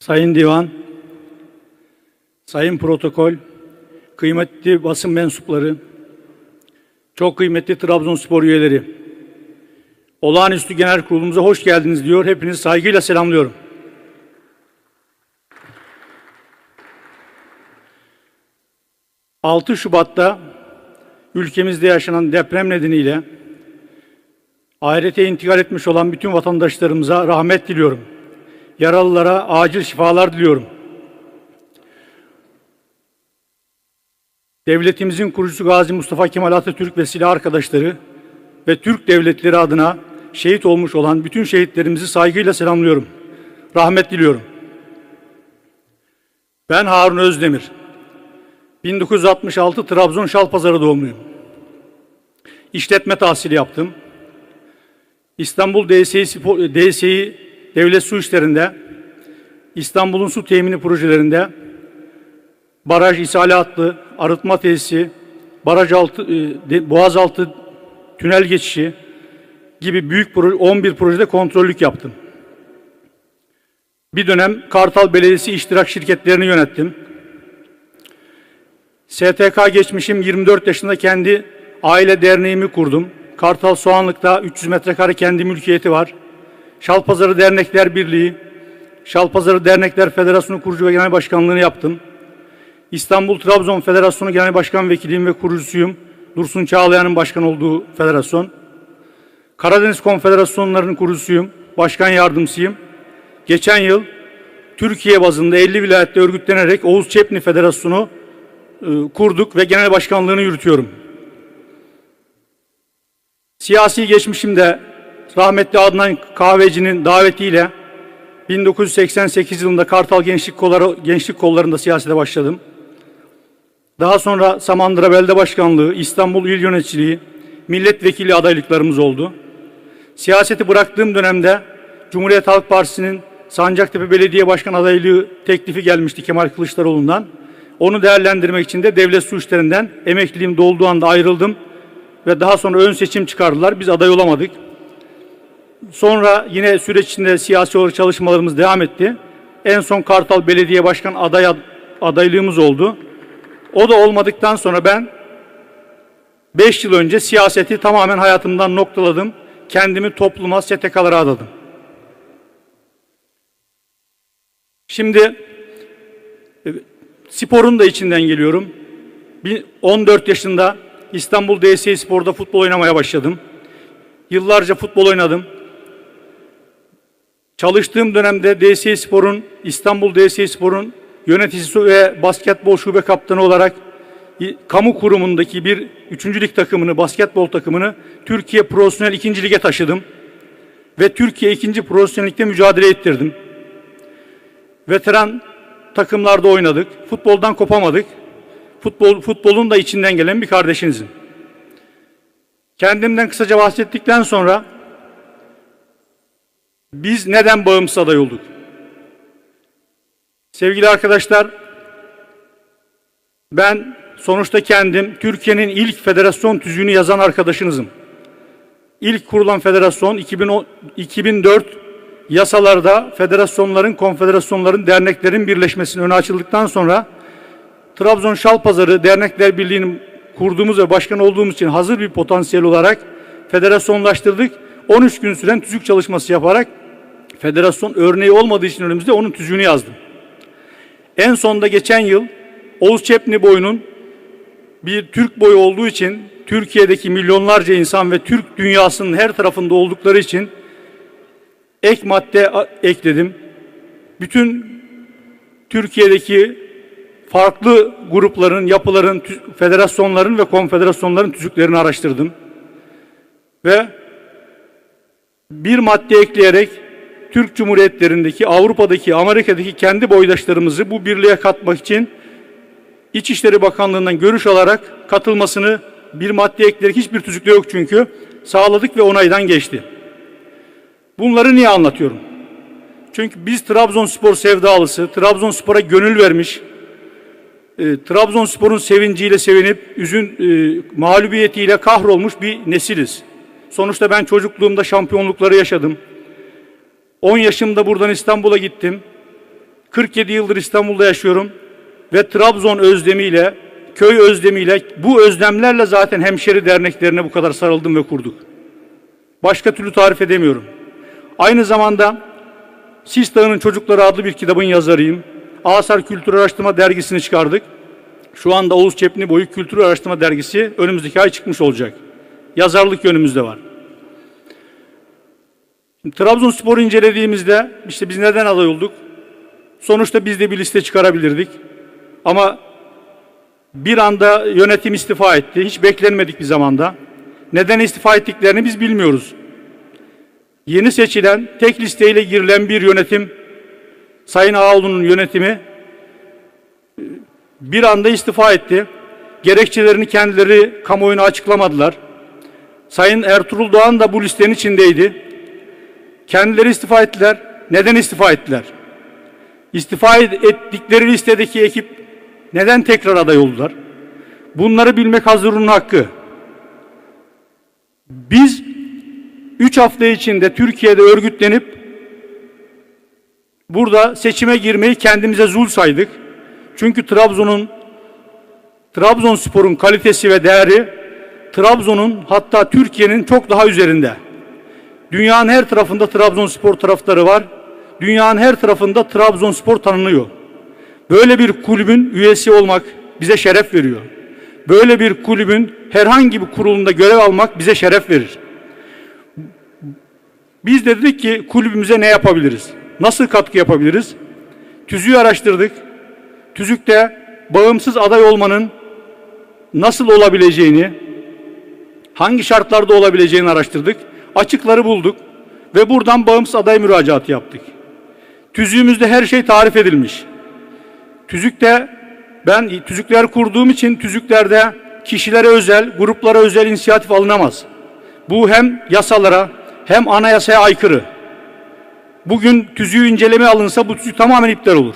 Sayın Divan, Sayın Protokol, kıymetli basın mensupları, çok kıymetli Trabzonspor üyeleri, olağanüstü genel kurulumuza hoş geldiniz diyor. Hepinizi saygıyla selamlıyorum. ...6 Şubat'ta ülkemizde yaşanan deprem nedeniyle ahirete intikal etmiş olan bütün vatandaşlarımıza rahmet diliyorum. Yaralılara acil şifalar diliyorum. Devletimizin kurucusu Gazi Mustafa Kemal Atatürk ve silah arkadaşları ve Türk devletleri adına şehit olmuş olan bütün şehitlerimizi saygıyla selamlıyorum. Rahmet diliyorum. Ben Harun Özdemir. 1966 Trabzon Şalpazarı doğumluyum. İşletme tahsili yaptım. İstanbul DSİ, DSİ Devlet Su İşleri'nde, İstanbul'un su temini projelerinde, baraj isalatlı, arıtma tesisi, baraj altı, e, de- boğaz altı tünel geçişi gibi büyük proje, 11 projede kontrollük yaptım. Bir dönem Kartal Belediyesi iştirak şirketlerini yönettim. STK geçmişim 24 yaşında kendi aile derneğimi kurdum. Kartal Soğanlık'ta 300 metrekare kendi mülkiyeti var. Şalpazarı Dernekler Birliği, Şalpazarı Dernekler Federasyonu kurucu ve genel başkanlığını yaptım. İstanbul Trabzon Federasyonu Genel Başkan Vekiliyim ve kurucusuyum. Dursun Çağlayan'ın başkan olduğu federasyon. Karadeniz Konfederasyonlarının kurucusuyum. Başkan yardımcısıyım. Geçen yıl Türkiye bazında 50 vilayette örgütlenerek Oğuz Çepni Federasyonu e, kurduk ve genel başkanlığını yürütüyorum. Siyasi geçmişimde rahmetli Adnan Kahveci'nin davetiyle 1988 yılında Kartal Gençlik Kolları, Gençlik Kolları'nda siyasete başladım. Daha sonra Samandıra Belde Başkanlığı, İstanbul İl Yöneticiliği, milletvekili adaylıklarımız oldu. Siyaseti bıraktığım dönemde Cumhuriyet Halk Partisi'nin Sancaktepe Belediye Başkan adaylığı teklifi gelmişti Kemal Kılıçdaroğlu'ndan. Onu değerlendirmek için de devlet su emekliliğim dolduğu anda ayrıldım ve daha sonra ön seçim çıkardılar. Biz aday olamadık. Sonra yine süreç içinde siyasi olarak çalışmalarımız devam etti. En son Kartal Belediye Başkan aday adaylığımız oldu. O da olmadıktan sonra ben 5 yıl önce siyaseti tamamen hayatımdan noktaladım. Kendimi topluma, STK'lara adadım. Şimdi e, sporun da içinden geliyorum. Bir 14 yaşında İstanbul DSİ Spor'da futbol oynamaya başladım. Yıllarca futbol oynadım. Çalıştığım dönemde DSİ Spor'un, İstanbul DSİ Spor'un yöneticisi ve basketbol şube kaptanı olarak kamu kurumundaki bir üçüncü lig takımını, basketbol takımını Türkiye Profesyonel 2. Lig'e taşıdım. Ve Türkiye 2. Profesyonel Lig'de mücadele ettirdim. Veteran takımlarda oynadık. Futboldan kopamadık. Futbol, futbolun da içinden gelen bir kardeşinizim. Kendimden kısaca bahsettikten sonra biz neden bağımsız aday olduk? Sevgili arkadaşlar, ben sonuçta kendim Türkiye'nin ilk federasyon tüzüğünü yazan arkadaşınızım. İlk kurulan federasyon 2010 2004 yasalarda federasyonların, konfederasyonların, derneklerin birleşmesinin önü açıldıktan sonra Trabzon Şalpazarı Dernekler Birliği'nin kurduğumuz ve başkan olduğumuz için hazır bir potansiyel olarak federasyonlaştırdık. 13 gün süren tüzük çalışması yaparak federasyon örneği olmadığı için önümüzde onun tüzüğünü yazdım. En sonda geçen yıl Oğuz Çepni boyunun bir Türk boyu olduğu için Türkiye'deki milyonlarca insan ve Türk dünyasının her tarafında oldukları için ek madde ekledim. Bütün Türkiye'deki farklı grupların, yapıların, federasyonların ve konfederasyonların tüzüklerini araştırdım. Ve bir madde ekleyerek Türk Cumhuriyetlerindeki, Avrupa'daki, Amerika'daki kendi boydaşlarımızı bu birliğe katmak için İçişleri Bakanlığı'ndan görüş alarak katılmasını bir madde ekleyerek hiçbir tüzükte yok çünkü sağladık ve onaydan geçti. Bunları niye anlatıyorum? Çünkü biz Trabzonspor sevdalısı, Trabzonspor'a gönül vermiş, e, Trabzonspor'un sevinciyle sevinip üzün e, mağlubiyetiyle kahrolmuş bir nesiliz. Sonuçta ben çocukluğumda şampiyonlukları yaşadım. 10 yaşımda buradan İstanbul'a gittim. 47 yıldır İstanbul'da yaşıyorum ve Trabzon özlemiyle, köy özlemiyle, bu özlemlerle zaten hemşeri derneklerine bu kadar sarıldım ve kurduk. Başka türlü tarif edemiyorum. Aynı zamanda Sis Dağı'nın Çocukları adlı bir kitabın yazarıyım. Asar Kültür Araştırma Dergisi'ni çıkardık. Şu anda Oğuz Çepni Boyu Kültür Araştırma Dergisi önümüzdeki ay çıkmış olacak. Yazarlık yönümüzde var. Trabzonspor'u incelediğimizde işte biz neden aday olduk? Sonuçta biz de bir liste çıkarabilirdik. Ama bir anda yönetim istifa etti. Hiç beklenmedik bir zamanda. Neden istifa ettiklerini biz bilmiyoruz. Yeni seçilen, tek listeyle girilen bir yönetim, Sayın Ağoğlu'nun yönetimi bir anda istifa etti. Gerekçelerini kendileri kamuoyuna açıklamadılar. Sayın Ertuğrul Doğan da bu listenin içindeydi. Kendileri istifa ettiler. Neden istifa ettiler? İstifa ettikleri listedeki ekip neden tekrar aday oldular? Bunları bilmek Hazırun'un hakkı. Biz üç hafta içinde Türkiye'de örgütlenip burada seçime girmeyi kendimize zul saydık. Çünkü Trabzon'un Trabzonspor'un kalitesi ve değeri Trabzon'un hatta Türkiye'nin çok daha üzerinde. Dünyanın her tarafında Trabzonspor taraftarı var. Dünyanın her tarafında Trabzonspor tanınıyor. Böyle bir kulübün üyesi olmak bize şeref veriyor. Böyle bir kulübün herhangi bir kurulunda görev almak bize şeref verir. Biz de dedik ki kulübümüze ne yapabiliriz? Nasıl katkı yapabiliriz? Tüzüğü araştırdık. Tüzükte bağımsız aday olmanın nasıl olabileceğini, hangi şartlarda olabileceğini araştırdık. Açıkları bulduk ve buradan bağımsız aday müracaatı yaptık. Tüzüğümüzde her şey tarif edilmiş. Tüzükte ben tüzükler kurduğum için tüzüklerde kişilere özel, gruplara özel inisiyatif alınamaz. Bu hem yasalara hem anayasaya aykırı. Bugün tüzüğü inceleme alınsa bu tüzük tamamen iptal olur.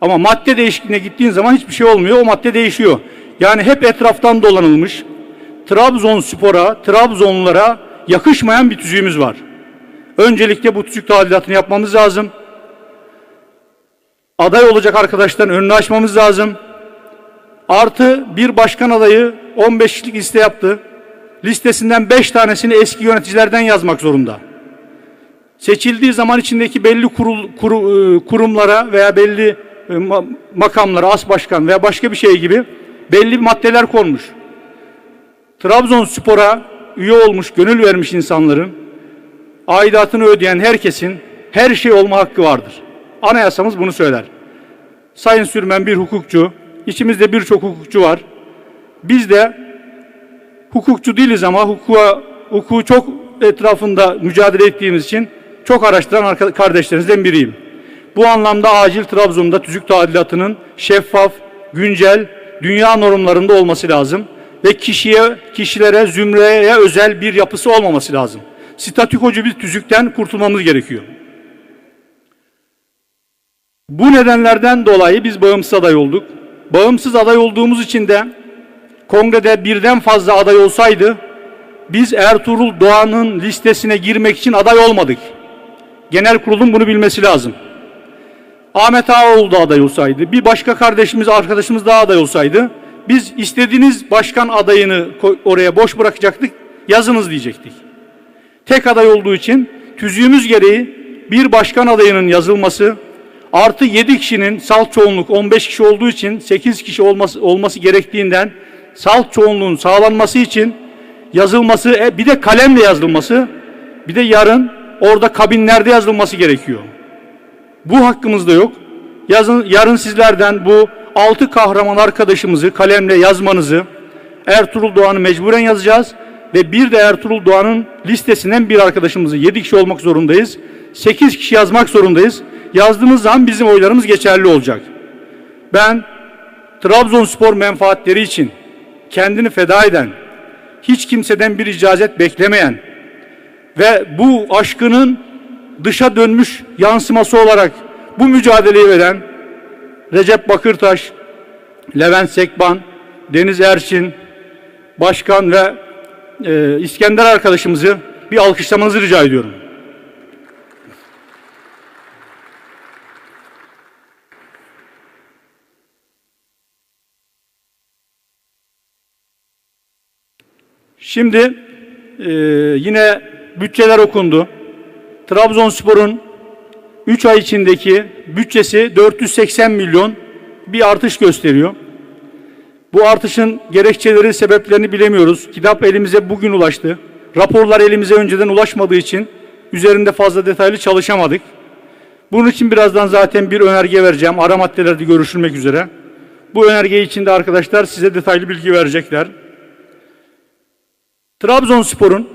Ama madde değişikliğine gittiğin zaman hiçbir şey olmuyor. O madde değişiyor. Yani hep etraftan dolanılmış. Trabzonspor'a, Trabzonlulara yakışmayan bir tüzüğümüz var. Öncelikle bu tüzük tadilatını yapmamız lazım. Aday olacak arkadaşların önünü açmamız lazım. Artı bir başkan adayı 15 kişilik liste yaptı. Listesinden 5 tanesini eski yöneticilerden yazmak zorunda. Seçildiği zaman içindeki belli kurul, kuru, e, kurumlara veya belli e, makamlara, as başkan veya başka bir şey gibi belli maddeler konmuş. Trabzonspor'a üye olmuş, gönül vermiş insanların aidatını ödeyen herkesin her şey olma hakkı vardır. Anayasamız bunu söyler. Sayın Sürmen bir hukukçu, içimizde birçok hukukçu var. Biz de hukukçu değiliz ama hukuka, hukuku çok etrafında mücadele ettiğimiz için çok araştıran kardeşlerinizden biriyim. Bu anlamda acil Trabzon'da tüzük tadilatının şeffaf, güncel, dünya normlarında olması lazım ve kişiye, kişilere, zümreye özel bir yapısı olmaması lazım. Statükocu bir tüzükten kurtulmamız gerekiyor. Bu nedenlerden dolayı biz bağımsız aday olduk. Bağımsız aday olduğumuz için de kongrede birden fazla aday olsaydı biz Ertuğrul Doğan'ın listesine girmek için aday olmadık. Genel kurulun bunu bilmesi lazım. Ahmet Ağaoğlu da aday olsaydı, bir başka kardeşimiz, arkadaşımız daha aday olsaydı biz istediğiniz başkan adayını oraya boş bırakacaktık, yazınız diyecektik. Tek aday olduğu için tüzüğümüz gereği bir başkan adayının yazılması artı 7 kişinin salt çoğunluk 15 kişi olduğu için 8 kişi olması, olması gerektiğinden salt çoğunluğun sağlanması için yazılması e, bir de kalemle yazılması bir de yarın orada kabinlerde yazılması gerekiyor. Bu hakkımız da yok. Yazın, yarın sizlerden bu altı kahraman arkadaşımızı kalemle yazmanızı Ertuğrul Doğan'ı mecburen yazacağız ve bir de Ertuğrul Doğan'ın listesinden bir arkadaşımızı yedi kişi olmak zorundayız. Sekiz kişi yazmak zorundayız. Yazdığımız zaman bizim oylarımız geçerli olacak. Ben Trabzonspor menfaatleri için kendini feda eden, hiç kimseden bir icazet beklemeyen ve bu aşkının dışa dönmüş yansıması olarak bu mücadeleyi veren Recep Bakırtaş, Levent Sekban, Deniz Erçin, Başkan ve e, İskender arkadaşımızı bir alkışlamanızı rica ediyorum. Şimdi e, yine bütçeler okundu. Trabzonspor'un 3 ay içindeki bütçesi 480 milyon bir artış gösteriyor. Bu artışın gerekçeleri, sebeplerini bilemiyoruz. Kitap elimize bugün ulaştı. Raporlar elimize önceden ulaşmadığı için üzerinde fazla detaylı çalışamadık. Bunun için birazdan zaten bir önerge vereceğim. Ara maddelerde görüşülmek üzere. Bu önerge içinde arkadaşlar size detaylı bilgi verecekler. Trabzonspor'un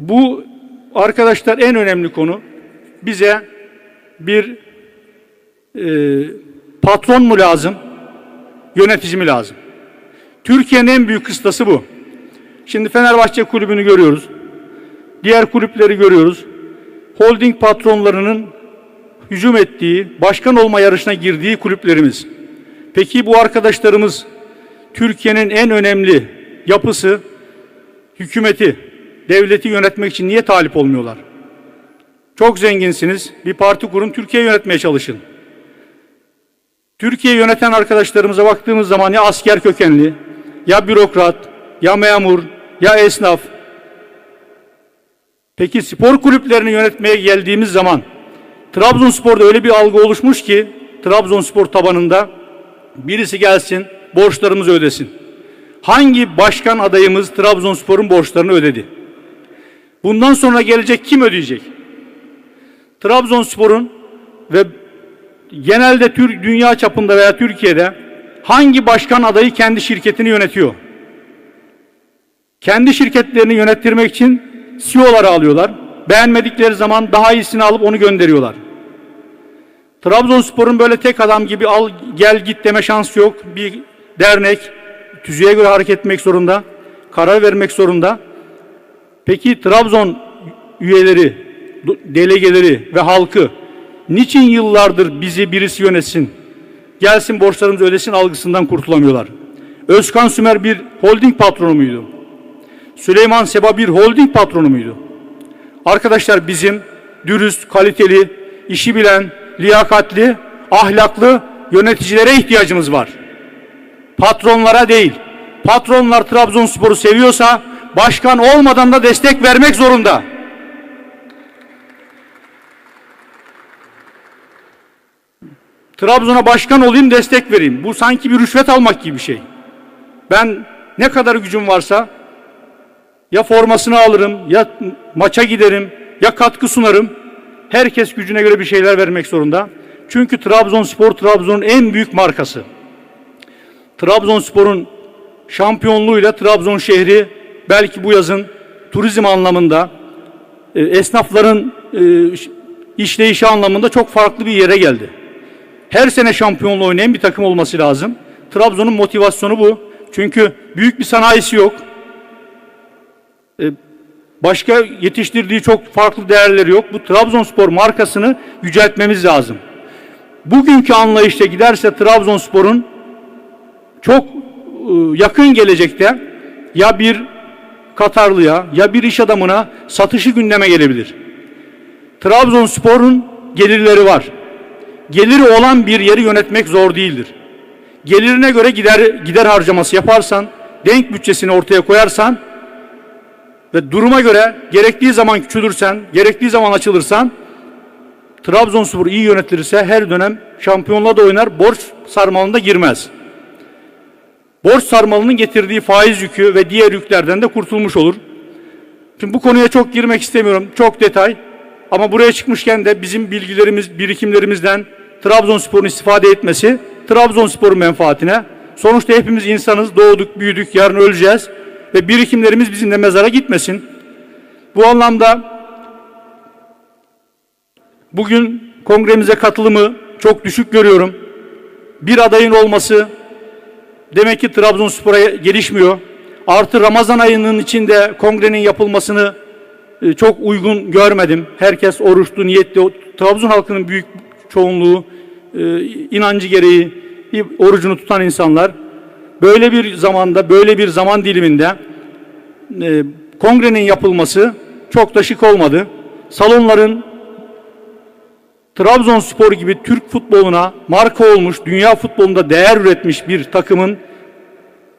bu arkadaşlar en önemli konu bize bir e, patron mu lazım, yönetici mi lazım? Türkiye'nin en büyük kıstası bu. Şimdi Fenerbahçe kulübünü görüyoruz. Diğer kulüpleri görüyoruz. Holding patronlarının hücum ettiği, başkan olma yarışına girdiği kulüplerimiz. Peki bu arkadaşlarımız Türkiye'nin en önemli yapısı, hükümeti, devleti yönetmek için niye talip olmuyorlar? Çok zenginsiniz. Bir parti kurun, Türkiye yönetmeye çalışın. Türkiye yöneten arkadaşlarımıza baktığımız zaman ya asker kökenli, ya bürokrat, ya memur, ya esnaf. Peki spor kulüplerini yönetmeye geldiğimiz zaman Trabzonspor'da öyle bir algı oluşmuş ki Trabzonspor tabanında birisi gelsin borçlarımızı ödesin. Hangi başkan adayımız Trabzonspor'un borçlarını ödedi? Bundan sonra gelecek kim ödeyecek? Trabzonspor'un ve genelde Türk dünya çapında veya Türkiye'de hangi başkan adayı kendi şirketini yönetiyor? Kendi şirketlerini yönettirmek için CEO'ları alıyorlar. Beğenmedikleri zaman daha iyisini alıp onu gönderiyorlar. Trabzonspor'un böyle tek adam gibi al gel git deme şansı yok. Bir dernek tüzüğe göre hareket etmek zorunda. Karar vermek zorunda. Peki Trabzon üyeleri, delegeleri ve halkı niçin yıllardır bizi birisi yönetsin, gelsin borçlarımızı ödesin algısından kurtulamıyorlar? Özkan Sümer bir holding patronu muydu? Süleyman Seba bir holding patronu muydu? Arkadaşlar bizim dürüst, kaliteli, işi bilen, liyakatli, ahlaklı yöneticilere ihtiyacımız var. Patronlara değil. Patronlar Trabzonspor'u seviyorsa başkan olmadan da destek vermek zorunda. Trabzon'a başkan olayım destek vereyim. Bu sanki bir rüşvet almak gibi bir şey. Ben ne kadar gücüm varsa ya formasını alırım, ya maça giderim, ya katkı sunarım. Herkes gücüne göre bir şeyler vermek zorunda. Çünkü Trabzonspor Trabzon'un en büyük markası. Trabzonspor'un şampiyonluğuyla Trabzon şehri belki bu yazın turizm anlamında e, esnafların e, işleyişi anlamında çok farklı bir yere geldi. Her sene şampiyonluğu oynayan bir takım olması lazım. Trabzon'un motivasyonu bu. Çünkü büyük bir sanayisi yok. E, başka yetiştirdiği çok farklı değerleri yok. Bu Trabzonspor markasını yüceltmemiz lazım. Bugünkü anlayışta giderse Trabzonspor'un çok e, yakın gelecekte ya bir Katarlıya ya bir iş adamına satışı gündeme gelebilir. Trabzonspor'un gelirleri var. Geliri olan bir yeri yönetmek zor değildir. Gelirine göre gider gider harcaması yaparsan, denk bütçesini ortaya koyarsan ve duruma göre gerektiği zaman küçülürsen, gerektiği zaman açılırsan Trabzonspor iyi yönetilirse her dönem şampiyonluğa da oynar, borç sarmalında girmez. Borç sarmalının getirdiği faiz yükü ve diğer yüklerden de kurtulmuş olur. Şimdi bu konuya çok girmek istemiyorum. Çok detay. Ama buraya çıkmışken de bizim bilgilerimiz, birikimlerimizden Trabzonspor'un istifade etmesi Trabzonspor'un menfaatine. Sonuçta hepimiz insanız, doğduk, büyüdük, yarın öleceğiz ve birikimlerimiz bizimle mezara gitmesin. Bu anlamda bugün kongremize katılımı çok düşük görüyorum. Bir adayın olması demek ki Trabzonspor'a gelişmiyor. Artı Ramazan ayının içinde kongrenin yapılmasını e, çok uygun görmedim. Herkes oruçlu, niyetli. Trabzon halkının büyük çoğunluğu e, inancı gereği orucunu tutan insanlar. Böyle bir zamanda, böyle bir zaman diliminde e, kongrenin yapılması çok da şık olmadı. Salonların Trabzonspor gibi Türk futboluna marka olmuş, dünya futbolunda değer üretmiş bir takımın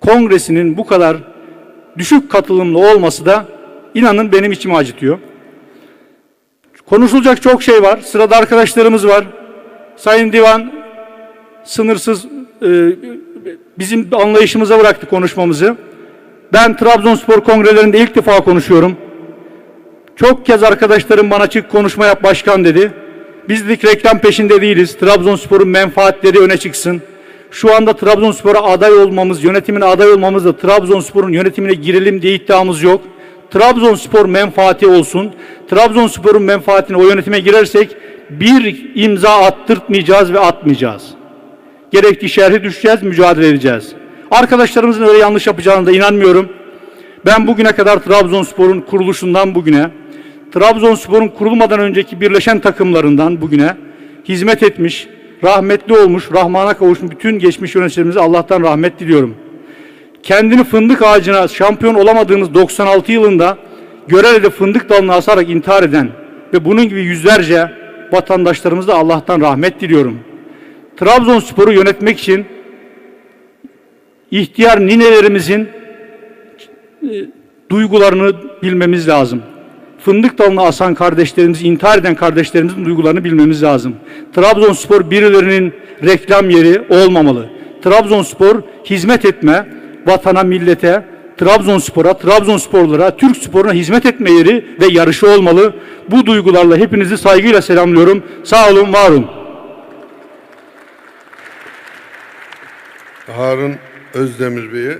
kongresinin bu kadar düşük katılımlı olması da inanın benim içimi acıtıyor. Konuşulacak çok şey var. Sırada arkadaşlarımız var. Sayın Divan sınırsız e, bizim anlayışımıza bıraktı konuşmamızı. Ben Trabzonspor kongrelerinde ilk defa konuşuyorum. Çok kez arkadaşlarım bana çık konuşma yap başkan dedi. Biz dedik reklam peşinde değiliz. Trabzonspor'un menfaatleri öne çıksın. Şu anda Trabzonspor'a aday olmamız, yönetimine aday olmamız da Trabzonspor'un yönetimine girelim diye iddiamız yok. Trabzonspor menfaati olsun. Trabzonspor'un menfaatine o yönetime girersek bir imza attırtmayacağız ve atmayacağız. Gerektiği şerhi düşeceğiz, mücadele edeceğiz. Arkadaşlarımızın öyle yanlış yapacağına da inanmıyorum. Ben bugüne kadar Trabzonspor'un kuruluşundan bugüne, Trabzonspor'un kurulmadan önceki birleşen takımlarından bugüne hizmet etmiş, rahmetli olmuş, rahmana kavuşmuş bütün geçmiş yöneticilerimize Allah'tan rahmet diliyorum. Kendini fındık ağacına şampiyon olamadığımız 96 yılında Görele'de fındık dalına asarak intihar eden ve bunun gibi yüzlerce vatandaşlarımıza Allah'tan rahmet diliyorum. Trabzonspor'u yönetmek için ihtiyar ninelerimizin e, duygularını bilmemiz lazım. Fındık dalına asan kardeşlerimiz, intihar eden kardeşlerimizin duygularını bilmemiz lazım. Trabzonspor birilerinin reklam yeri olmamalı. Trabzonspor hizmet etme, vatana, millete, Trabzonspor'a, Trabzonsporlara, Türk sporuna hizmet etme yeri ve yarışı olmalı. Bu duygularla hepinizi saygıyla selamlıyorum. Sağ olun, var olun. Harun Özdemir Bey'e